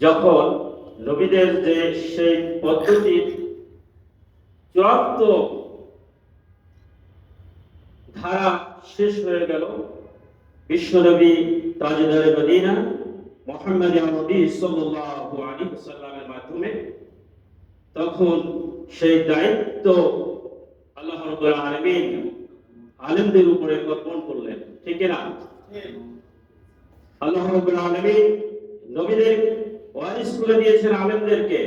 যখন নবীদের যে সেই পদ্ধতির চূড়ান্ত ধারা শেষ হয়ে গেল বিশ্বনবী তাজদারে মদিনা মোহাম্মদ নবী সাল্লাল্লাহু আলাইহি ওয়াসাল্লামের মাধ্যমে তখন সেই দায়িত্ব আল্লাহ রাব্বুল আলামিন আলেমদের উপরে অর্পণ করলেন ঠিক না? আল্লাহ রাব্বুল আলামিন নবীদের ওয়ারিস করে দিয়েছেন আলেমদেরকে।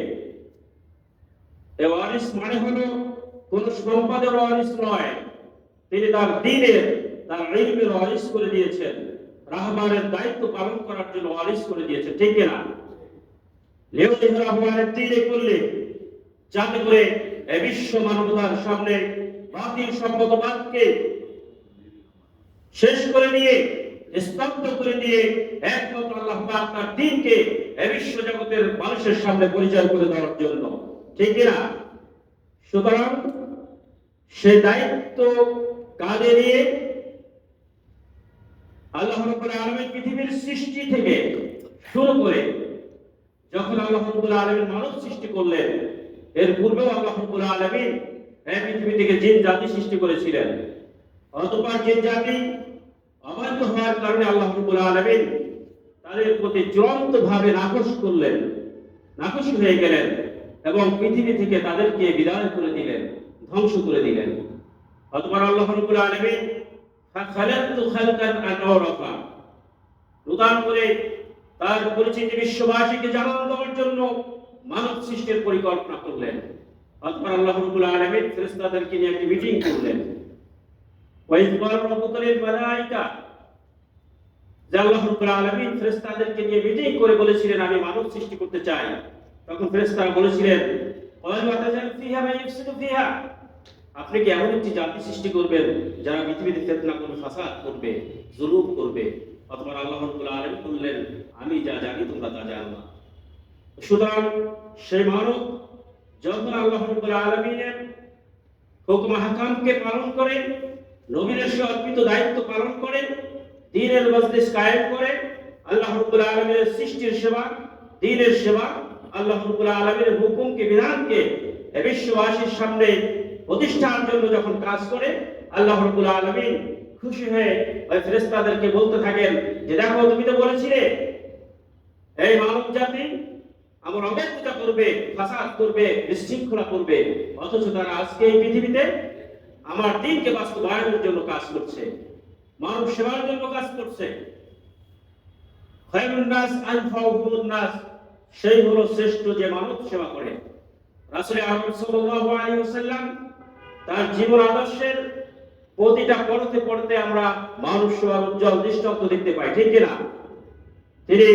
এই ওয়ারিস মানে হলো কোন সম্পদের ওয়ারিস নয়, তিনি তার দিনের, তার ইলমের ওয়ারিস করে দিয়েছেন। রাহবারের দায়িত্ব পালন করার জন্য ওয়ারিস করে দিয়েছেন, ঠিক না লেও রাহবারের দিনে করলে যাতে করে এ বিশ্ব মানবতার সামনে বাতিল সম্মতবাদকে শেষ করে দিয়ে স্তব্ধ করে দিয়ে একমাত্র আল্লাহ দিনকে বিশ্ব জগতের মানুষের সামনে পরিচয় করে দেওয়ার জন্য। ঠিক না সুতরাং সে দায়িত্ব নিয়ে আল্লাহ রব্বুল পৃথিবীর সৃষ্টি থেকে শুরু করে যখন আল্লাহ রব্বুল আলামিন মানব সৃষ্টি করলেন, এর পূর্বেও আল্লাহ রব্বুল আলামিন এই পৃথিবী থেকে জিন জাতি সৃষ্টি করেছিলেন। অতঃপর জিন জাতি অবাধ্য হওয়ার কারণে আল্লাহ রব্বুল আলামিন তাদের প্রতি চূড়ান্ত ভাবে নাকশ করলেন নাকশ হয়ে গেলেন এবং পৃথিবী থেকে তাদেরকে বিদায় করে দিলেন, ধ্বংস করে দিলেন। অতঃপর আল্লাহ রব্বুল আলামিন নূতন করে তার পরিচিতি বিশ্ববাসীকে জানানো দেওয়ার জন্য মানব সৃষ্টির পরিকল্পনা করলেন। অতঃপর আল্লাহ রাব্বুল আলামিন ফেরেশতাদেরকে নিয়ে একটি মিটিং করলেন। নিয়ে করে বলেছিলেন, আমি মানব সৃষ্টি করতে চাই। তখন ফেরেশতারা বলেছিলেন আপনি কি এমন একটি জাতি সৃষ্টি করবেন, যারা পৃথিবীতে ফেতনা করবে, ফাসাদ করবে, জুলুম করবে? অথবা আল্লাহ আলামিন বললেন, আমি যা জানি, তোমরা তা জানো না। সুতরাং সেই মানব যখন আল্লাহ আলামিনের হুকুম হাকামকে পালন করে নবীর সে অর্পিত দায়িত্ব পালন করে দ্বীনের মজলিস কায়েম করে আল্লাহ রাব্বুল আলামিনের সৃষ্টির সেবা দ্বীনের সেবা, আল্লাহ রাব্বুল আলামিনের হুকুমকে, বিধানকে বিশ্ববাসীর সামনে প্রতিষ্ঠার জন্য যখন কাজ করে, আল্লাহ রাব্বুল আলামিন খুশি হয়ে ওই ফেরেশতাদেরকে বলতে থাকেন যে, দেখো, তুমি তো বলেছিলে, এই মানব জাতি আমার অবৈধতা করবে, ফাসাদ করবে, বিশৃঙ্খলা করবে, অথচ তারা আজকে এই পৃথিবীতে আমার দিনকে বাস্তবায়নের জন্য কাজ করছে। মানব সেবার জন্য কাজ করছে। সেই হলো শ্রেষ্ঠ যে মানব সেবা করে। রাসূল আহমদ সাল্লাল্লাহু আলাইহি তার জীবন আদর্শের প্রতিটা পড়তে পড়তে আমরা মানুষ সেবার উজ্জ্বল দৃষ্টান্ত দেখতে পাই, ঠিক কিনা? তিনি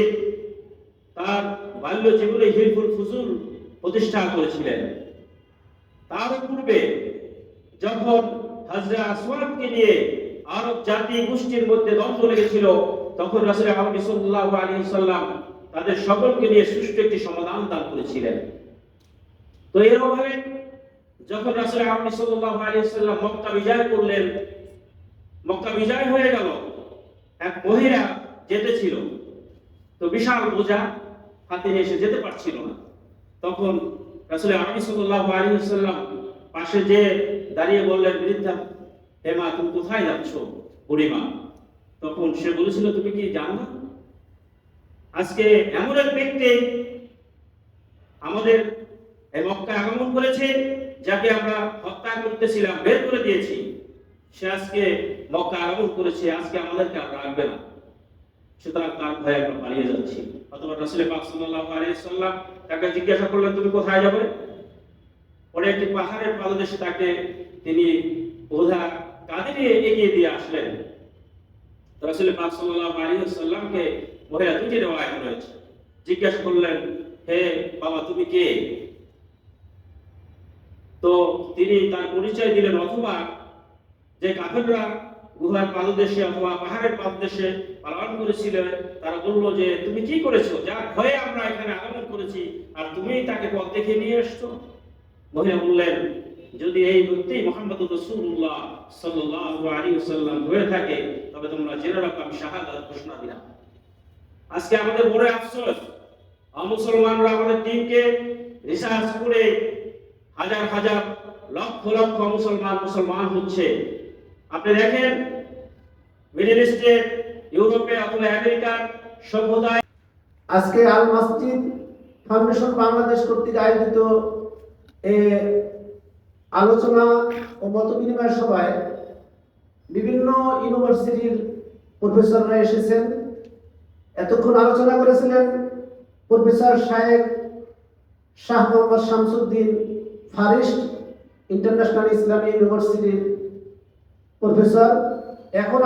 তার বাল্য জীবনে হিলফুল ফুজুল প্রতিষ্ঠা করেছিলেন। তার পূর্বে যখন হাজরা আসওয়াদকে নিয়ে আরব জাতি গোষ্ঠীর মধ্যে দ্বন্দ্ব লেগেছিল, তখন রাসূল আহমদ সাল্লাল্লাহু আলাইহি সাল্লাম তাদের সকলকে নিয়ে সুষ্ঠু একটি সমাধান দান করেছিলেন। তো এর অভাবে যখন রাসূল আহমদ সাল্লাল্লাহু আলাইহি সাল্লাম মক্কা বিজয় করলেন, মক্কা বিজয় হয়ে গেল, এক মহিলা যেতেছিল তো বিশাল বোঝা হাতে নিয়ে এসে যেতে পারছিল না। তখন রাসূল আরবি সাল্লাল্লাহু আলাইহি ওয়াসাল্লাম পাশে যে দাঁড়িয়ে বললেন বৃদ্ধা হে মা, তুমি কোথায় যাচ্ছ? বুড়িমা, তখন সে বলেছিল, তুমি কি জানো না? আজকে এমন এক ব্যক্তি আমাদের এই মক্কায় আগমন করেছে, যাকে আমরা হত্যা করতেছিলাম, বের করে দিয়েছি। সে আজকে মক্কা আগমন করেছে, আজকে আমাদেরকে আর রাখবে না। সুতরাং তার ভয়ে আমরা পালিয়ে যাচ্ছি। অথবা রাসূল পাক সাল্লাল্লাহু সাল্লাম তাকে জিজ্ঞাসা করলেন, তুমি কোথায় যাবে? পরে একটি পাহাড়ের পাদদেশে তাকে তিনি কাঁধে নিয়ে এগিয়ে দিয়ে আসলেন। রাসূল পাক সাল্লাল্লাহু আলাইহি সাল্লামকে মহিলা দুটি রেওয়ায়ত রয়েছে জিজ্ঞাসা করলেন, হে বাবা, তুমি কে? তো তিনি তার পরিচয় দিলেন, অথবা যে কাফেররা গুহার পাদদেশে অথবা পাহাড়ের পাদদেশে পালন করেছিল, তারা বলল যে, তুমি কি করেছ? যার ভয়ে আমরা এখানে আগমন করেছি, আর তুমি তাকে পথ দেখে নিয়ে এসছো? মহিলা বললেন যদি এই ব্যক্তি মোহাম্মদ রসুল্লাহ সাল্লাল্লাহু আলাইহি ওয়াসাল্লাম হয়ে থাকে, তবে তোমরা জেনে রাখো, আমি শাহাদাত ঘোষণা দিলাম। আজকে আমাদের বড় আফসোস মুসলমানরা আমাদের টিমকে রিসার্চ করে হাজার হাজার লক্ষ লক্ষ মুসলমান মুসলমান হচ্ছে। আপনি দেখেন, মিডল ইস্টে, ইউরোপে, অথবা আমেরিকার সভ্যতায় আজকে আল মসজিদ ফাউন্ডেশন বাংলাদেশ কর্তৃক আয়োজিত আলোচনা ও মত বিনিময় সভায় বিভিন্ন ইউনিভার্সিটির প্রফেসররা এসেছেন। এতক্ষণ আলোচনা করেছিলেন প্রফেসর সাহেব শাহ মোহাম্মদ শামসুদ্দিন ফারিস্ট, ইন্টারন্যাশনাল ইসলামী ইউনিভার্সিটির প্রফেসর। এখন